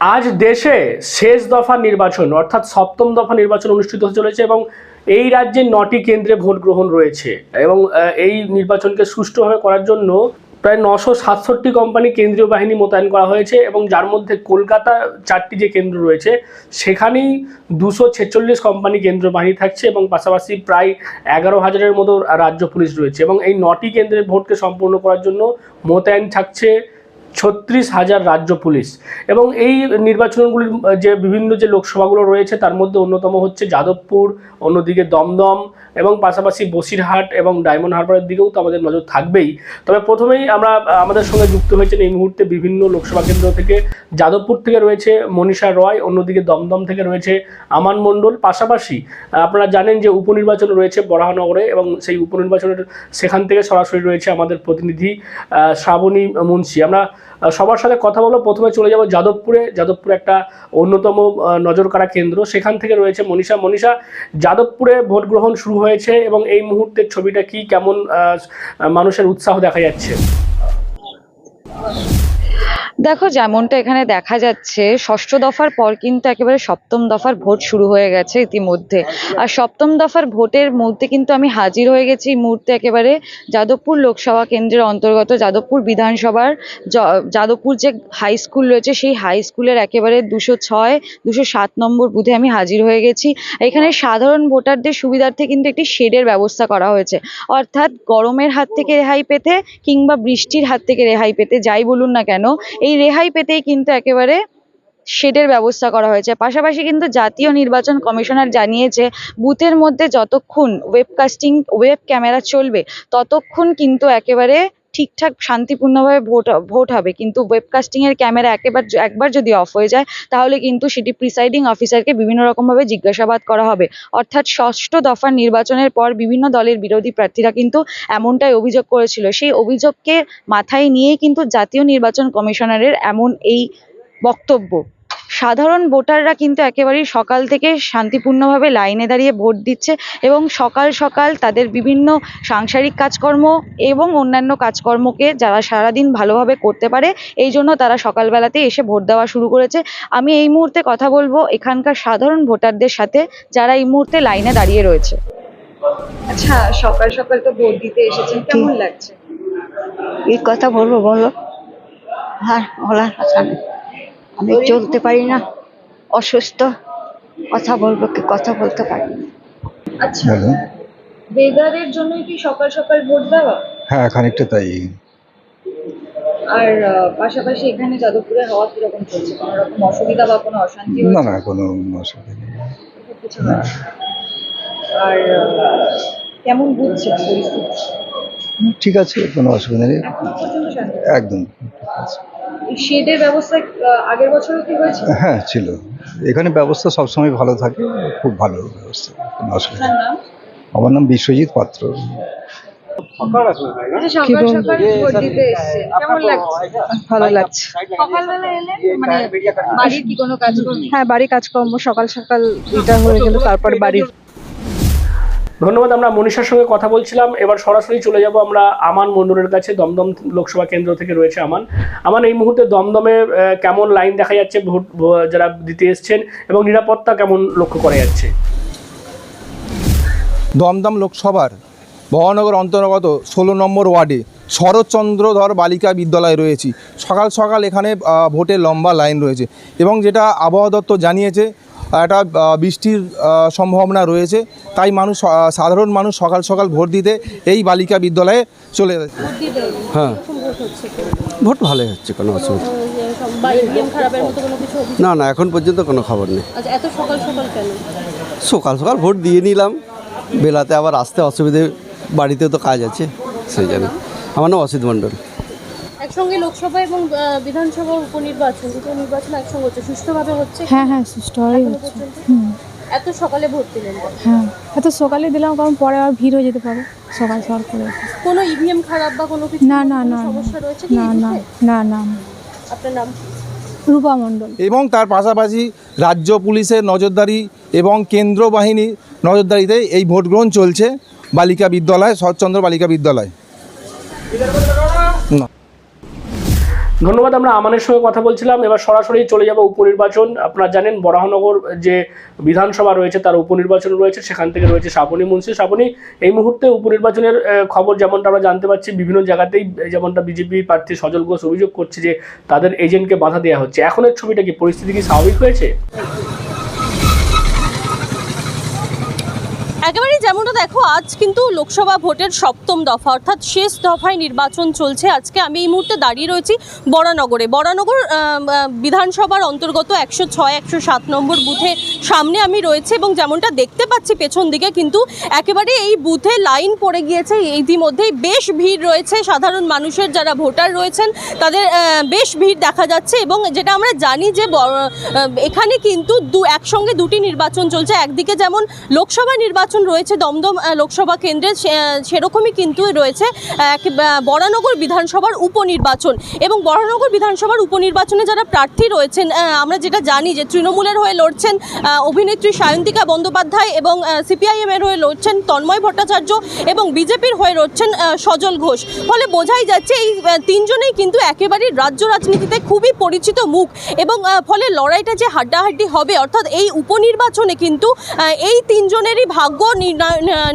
আজ দেশে শেষ দফা নির্বাচন, অর্থাৎ সপ্তম দফা নির্বাচন অনুষ্ঠিত হতে চলেছে এবং এই রাজ্যে নটি কেন্দ্রে ভোট গ্রহণ রয়েছে এবং এই নির্বাচনকে সুষ্ঠুভাবে করার জন্য প্রায় নশো সাতষট্টি কোম্পানি কেন্দ্রীয় বাহিনী মোতায়েন করা হয়েছে এবং যার মধ্যে কলকাতা চারটি যে কেন্দ্র রয়েছে, সেখানেই দুশো ছেচল্লিশ কোম্পানি কেন্দ্রীয় বাহিনী থাকছে এবং পাশাপাশি প্রায় এগারো হাজারের মতো রাজ্য পুলিশ রয়েছে এবং এই নটি কেন্দ্রের ভোটকে সম্পূর্ণ করার জন্য মোতায়েন থাকছে ছত্রিশ হাজার রাজ্য পুলিশ। এবং এই নির্বাচনগুলির যে বিভিন্ন যে লোকসভাগুলো রয়েছে, তার মধ্যে অন্যতম হচ্ছে যাদবপুর, অন্যদিকে দমদম এবং পাশাপাশি বসিরহাট এবং ডায়মন্ড হারবারের দিকেও তো আমাদের নজর থাকবেই। তবে প্রথমেই আমরা আমাদের সঙ্গে যুক্ত হয়েছেন এই মুহূর্তে বিভিন্ন লোকসভা কেন্দ্র থেকে। যাদবপুর থেকে রয়েছে মনীষা রয়, অন্যদিকে দমদম থেকে রয়েছে আমান মণ্ডল। পাশাপাশি আপনারা জানেন যে উপনির্বাচন রয়েছে বরাহনগরে এবং সেই উপনির্বাচনের সেখান থেকে সরাসরি রয়েছে আমাদের প্রতিনিধি শ্রাবণী মুন্সি। আমরা সবার সাথে কথা বলো। প্রথমে চলে যাব যাদবপুরে। যাদবপুরে একটা অন্যতম আহ, নজরকাড়া কেন্দ্র। সেখান থেকে রয়েছে মনীষা। মনীষা যাদবপুরে ভোট গ্রহণ শুরু হয়েছে এবং এই মুহূর্তের ছবিটা কি কেমন মানুষের উৎসাহ দেখা যাচ্ছে? দেখো, যেমনটা এখানে দেখা যাচ্ছে, ষষ্ঠ দফার পর কিন্তু একেবারে সপ্তম দফার ভোট শুরু হয়ে গেছে ইতিমধ্যে। আর সপ্তম দফার ভোটের মধ্যে কিন্তু আমি হাজির হয়ে গেছি মুহূর্তে একেবারে যাদবপুর লোকসভা কেন্দ্রের অন্তর্গত যাদবপুর বিধানসভার যাদবপুর যে হাই স্কুল রয়েছে, সেই হাই স্কুলের একেবারে দুশো ছয়, দুশো সাত নম্বর বুথে আমি হাজির হয়ে গেছি। এখানে সাধারণ ভোটারদের সুবিধার্থে কিন্তু একটি শেডের ব্যবস্থা করা হয়েছে। অর্থাৎ গরমের হাত থেকে রেহাই পেতে কিংবা বৃষ্টির হাত থেকে রেহাই পেতে, যাই বলুন না কেন এই রেহাই পেতেই কিন্তু একেবারে শেডের ব্যবস্থা করা হয়েছে। পাশাপাশি কিন্তু জাতীয় নির্বাচন কমিশনার জানিয়েছে, বুথের মধ্যে যতক্ষণ ওয়েবকাস্টিং ওয়েব ক্যামেরা চলবে, ততক্ষণ কিন্তু একেবারে ঠিকঠাক শান্তিপূর্ণভাবে ভোট ভোট হবে। কিন্তু ওয়েবকাস্টিং এর ক্যামেরা একেবার একবার যদি অফ হয়ে যায়, তাহলে কিন্তু সেটি প্রিসাইডিং অফিসারকে বিভিন্ন রকমভাবে জিজ্ঞাসাবাদ করা হবে। অর্থাৎ ষষ্ঠ দফার নির্বাচনের পর বিভিন্ন দলের বিরোধী প্রার্থীরা কিন্তু এমনটাই অভিযোগ করেছিল। সেই অভিযোগকে মাথায় নিয়েই কিন্তু জাতীয় নির্বাচন কমিশনারের এমন এই বক্তব্য। সাধারণ ভোটাররা কিন্তু একেবারেই সকাল থেকে শান্তিপূর্ণভাবে লাইনে দাঁড়িয়ে ভোট দিচ্ছে এবং সকাল সকাল তাদের বিভিন্ন সাংসারিক কাজকর্ম এবং অন্যান্য কাজকর্মকে যারা সারাদিন ভালোভাবে করতে পারে এই জন্য তারা সকালবেলাতেই এসে ভোট দেওয়া শুরু করেছে। আমি এই মুহূর্তে কথা বলব এখানকার সাধারণ ভোটারদের সাথে যারা এই মুহূর্তে লাইনে দাঁড়িয়ে রয়েছে। আচ্ছা সকাল সকাল তো ভোট দিতে এসেছেন কেমন লাগছে? কি কথা বলব বলো। হ্যাঁ বলার কথা নেই আমি চলতে পারি না অসুস্থ কথা বলব কি কথা বলতে পারি না। আচ্ছা ওয়েদারের জন্য কি সকাল সকাল ভোট দেওয়া? হ্যাঁ খানিকটা তাই। আর পাশাপাশি এখানে যাদবপুরে হাওয়া কীরকম চলছে? কোনো রকম অসুবিধা বা কোনো অশান্তি না না কোনো অসুবিধা নেই। কিছু না। আর কেমন বুঝছেন পরিস্থিতি? ঠিক আছে কোনো অসুবিধা নেই। একদম ঠিক আছে। শেডের ব্যবস্থা আগের বছরও কি হয়েছে? হ্যাঁ ছিল। এখানে ব্যবস্থা সবসময় ভালো থাকে খুব ভালো ব্যবস্থা কোনো অসুবিধা নাম? আমার নাম বিশ্বজিৎ পাত্র। আচ্ছা ভালো লাগছে। মানে বাড়ির কাজ করবেন হ্যাঁ বাড়ি কাজকর্ম সকাল সকাল এটা হয়ে গেল তারপর বাড়ির ধন্যবাদ, আমরা মনীষার সঙ্গে কথা বলছিলাম। এবার সরাসরি চলে যাব আমরা আমান মণ্ডলের কাছে, দমদম লোকসভা কেন্দ্র থেকে রয়েছে আমান। আমান, এই মুহূর্তে দমদমে কেমন লাইন দেখা যাচ্ছে? ভোট যারা দিতে এসছেন এবং নিরাপত্তা কেমন লক্ষ্য করা যাচ্ছে? দমদম লোকসভার মহানগর অন্তর্গত ষোলো নম্বর ওয়ার্ডে শরৎচন্দ্রধর বালিকা বিদ্যালয়ে রয়েছি। সকাল সকাল এখানে ভোটের লম্বা লাইন রয়েছে এবং যেটা আবহাওয়া দপ্তর জানিয়েছে একটা বৃষ্টির সম্ভাবনা রয়েছে। তাই মানুষ সাধারণ মানুষ সকাল সকাল ভোট দিতে এই বালিকা বিদ্যালয়ে চলে যাচ্ছে। হ্যাঁ। ভোট ভালোই হচ্ছে কোনো অসুবিধা না না এখন পর্যন্ত কোনো খবর নেই। আচ্ছা সকাল সকাল সকাল সকাল ভোট দিয়ে নিলাম। বেলাতে আবার আসতে অসুবিধে বাড়িতে তো কাজ আছে সেই জন্য। আমার নাম অসিত মণ্ডল। একসঙ্গে লোকসভা এবং বিধানসভা উপনির্বাচন দুটো নির্বাচন একসঙ্গে হচ্ছে সুষ্ঠুভাবে হচ্ছে? হ্যাঁ হ্যাঁ সুষ্ঠুভাবেই হচ্ছে। হুম। এত সকালে ভোট দিলেন হ্যাঁ এত সকালে দিলাম কারণ পরে আর ভিড় হয়ে যেতে পারে সকাল সকাল করে কোনো ইভিএম খারাপ বা কোনো কিছু না না না না। সমস্যা রয়েছে না না না না না। আপনার নাম? রূপা মণ্ডল। এবং তার পাশাপাশি রাজ্য পুলিশের নজরদারি এবং কেন্দ্র বাহিনীর নজরদারিতে এই ভোট গ্রহণ চলছে বালিকা বিদ্যালয় শরৎচন্দ্র বালিকা বিদ্যালয়। ধন্যবাদ, আমরা আমানের সঙ্গে কথা বলছিলাম। এবার সরাসরি চলে যাব উপনির্বাচন। আপনারা জানেন বরাহনগর যে বিধানসভা রয়েছে, তার উপনির্বাচন রয়েছে, সেখান থেকে রয়েছে শ্রাবণী মুন্সি। শ্রাবণী এই মুহূর্তে উপনির্বাচনের খবর যেমনটা আমরা জানতে পারছি, বিভিন্ন জায়গাতেই যেমনটা বিজেপি প্রার্থী সজল ঘোষ অভিযোগ করছে যে, তাদের এজেন্টকে বাধা দেওয়া হচ্ছে। এখনের ছবিটা কি, পরিস্থিতি কি স্বাভাবিক হয়েছে? যেমনটা দেখো, আজ কিন্তু লোকসভা ভোটের সপ্তম দফা, অর্থাৎ শেষ দফায় নির্বাচন চলছে। আজকে আমি এই মুহূর্তে দাঁড়িয়ে রয়েছি বরানগরে। বরানগর বিধানসভার অন্তর্গত একশো ছয়, একশো সাত নম্বর বুথে সামনে আমি রয়েছে এবং যেমনটা দেখতে পাচ্ছি পেছন দিকে কিন্তু একেবারে এই বুথে লাইন পড়ে গিয়েছে। ইতিমধ্যেই বেশ ভিড় রয়েছে। সাধারণ মানুষের যারা ভোটার রয়েছেন, তাদের বেশ ভিড় দেখা যাচ্ছে এবং যেটা আমরা জানি যে এখানে কিন্তু দু, একসঙ্গে দুটি নির্বাচন চলছে। একদিকে যেমন লোকসভা নির্বাচন রয়েছে দমদম লোকসভা কেন্দ্রে সেরকমই কিন্তু রয়েছে বরানগর বিধানসভার উপনির্বাচন। এবং বরানগর বিধানসভার উপনির্বাচনে যারা প্রার্থী রয়েছেন আমরা যেটা জানি যে তৃণমূলের হয়ে লড়ছেন অভিনেত্রী সায়ন্তিকা বন্দ্যোপাধ্যায় এবং সিপিআইএম এর হয়ে লড়ছেন তন্ময় ভট্টাচার্য এবং বিজেপির হয়ে লড়ছেন সজল ঘোষ। ফলে বোঝাই যাচ্ছে এই তিনজনেই কিন্তু একেবারেই রাজ্য রাজনীতিতে খুবই পরিচিত মুখ এবং ফলে লড়াইটা যে হাড্ডাহাড্ডি হবে, অর্থাৎ এই উপনির্বাচনে কিন্তু এই তিনজনেরই ভাগ্য নির্ণয়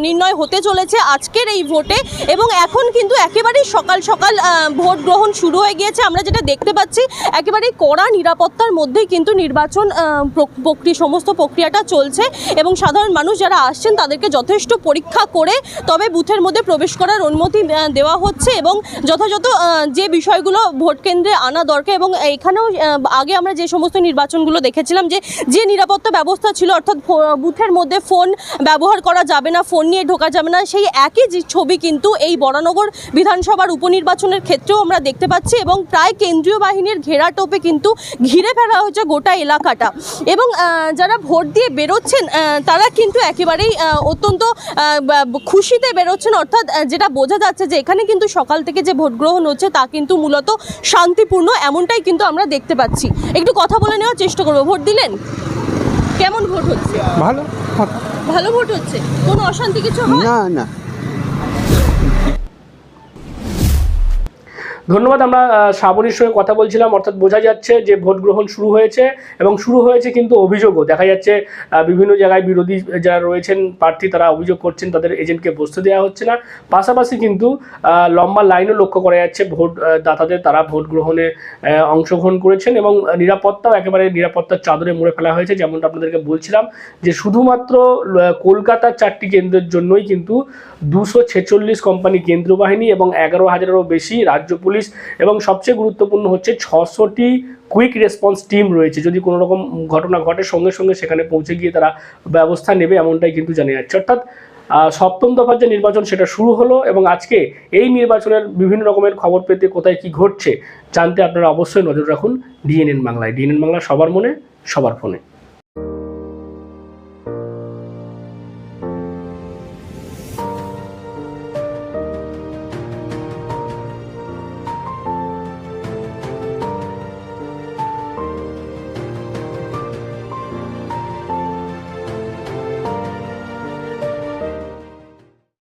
নির্ণয় হতে চলেছে আজকের এই ভোটে এবং এখন কিন্তু একেবারেই সকাল সকাল ভোট গ্রহণ শুরু হয়ে গিয়েছে। আমরা যেটা দেখতে পাচ্ছি, একেবারেই কড়া নিরাপত্তার মধ্যেই কিন্তু নির্বাচন প্রক্রিয়া সমস্ত প্রক্রিয়াটা চলছে এবং সাধারণ মানুষ যারা আসছেন তাদেরকে যথেষ্ট পরীক্ষা করে তবে বুথের মধ্যে প্রবেশ করার অনুমতি দেওয়া হচ্ছে এবং যথাযথ যে বিষয়গুলো ভোট কেন্দ্রে আনা দরকার এবং এখানেও আগে আমরা যে সমস্ত নির্বাচনগুলো দেখেছিলাম যে যে নিরাপত্তা ব্যবস্থা ছিল, অর্থাৎ বুথের মধ্যে ফোন ব্যবহার করা যাবে না, ফোন নিয়ে ঢোকা যাবে না, সেই একই ছবি কিন্তু এই বরানগর বিধানসভার উপনির্বাচনের ক্ষেত্রেও আমরা দেখতে পাচ্ছি এবং প্রায় কেন্দ্রীয় বাহিনীর ঘেরাটোপে কিন্তু ঘিরে ফেলা হয়েছে গোটা এলাকাটা। এবং যারা ভোট দিয়ে বেরোচ্ছেন তারা কিন্তু একেবারেই অত্যন্ত খুশিতে বেরোচ্ছেন। অর্থাৎ যেটা বোঝা যাচ্ছে যে এখানে কিন্তু সকাল থেকে যে ভোট গ্রহণ হচ্ছে, তা কিন্তু মূলত শান্তিপূর্ণ, এমনটাই কিন্তু আমরা দেখতে পাচ্ছি। একটু কথা বলে নেওয়ার চেষ্টা করব। ভোট দিলেন? কেমন ভোট হচ্ছে? ভালো। ভালো ভোট হচ্ছে? কোনো অশান্তি কিছু হয়? না না। ধন্যবাদ, আমরা শ্রাবণীর সঙ্গে কথা বলছিলাম, অর্থাৎ বোঝা যাচ্ছে যে ভোট গ্রহণ শুরু হয়েছে এবং শুরু হয়েছে কিন্তু অভিযোগও। দেখা যাচ্ছে বিভিন্ন জায়গায় বিরোধী যারা রয়েছেন, প্রার্থী তারা অভিযোগ করছেন, তাদের এজেন্টকে বসতে দেওয়া হচ্ছে না। পাশাপাশি কিন্তু লম্বা লাইনও লক্ষ্য করা যাচ্ছে, ভোট দাতাদের, তারা ভোট গ্রহণে অংশগ্রহণ করেছেন এবং নিরাপত্তাও একেবারে নিরাপত্তার চাদরে মুড়ে ফেলা হয়েছে, যেমনটা আপনাদেরকে বলছিলাম যে শুধুমাত্র কলকাতার চারটি কেন্দ্রের জন্যই কিন্তু দুশো ছেচল্লিশ কোম্পানি কেন্দ্রীয় বাহিনী এবং এগারো হাজারেরও বেশি রাজ্য পুলিশ এবং সবচেয়ে গুরুত্বপূর্ণ হচ্ছে ছশোটি কুইক রেসপন্স টিম রয়েছে। যদি কোনো রকম ঘটনা ঘটে, সঙ্গে সঙ্গে সেখানে পৌঁছে গিয়ে তারা ব্যবস্থা নেবে এমনটাই কিন্তু জানা যাচ্ছে। অর্থাৎ সপ্তম দফার যে নির্বাচন সেটা শুরু হলো এবং আজকে এই নির্বাচনের বিভিন্ন রকমের খবর পেতে কোথায় কি ঘটছে জানতে আপনারা অবশ্যই নজর রাখুন। ডিএনএন বাংলায়। ডিএনএন বাংলা সবার মনে, সবার ফোনে।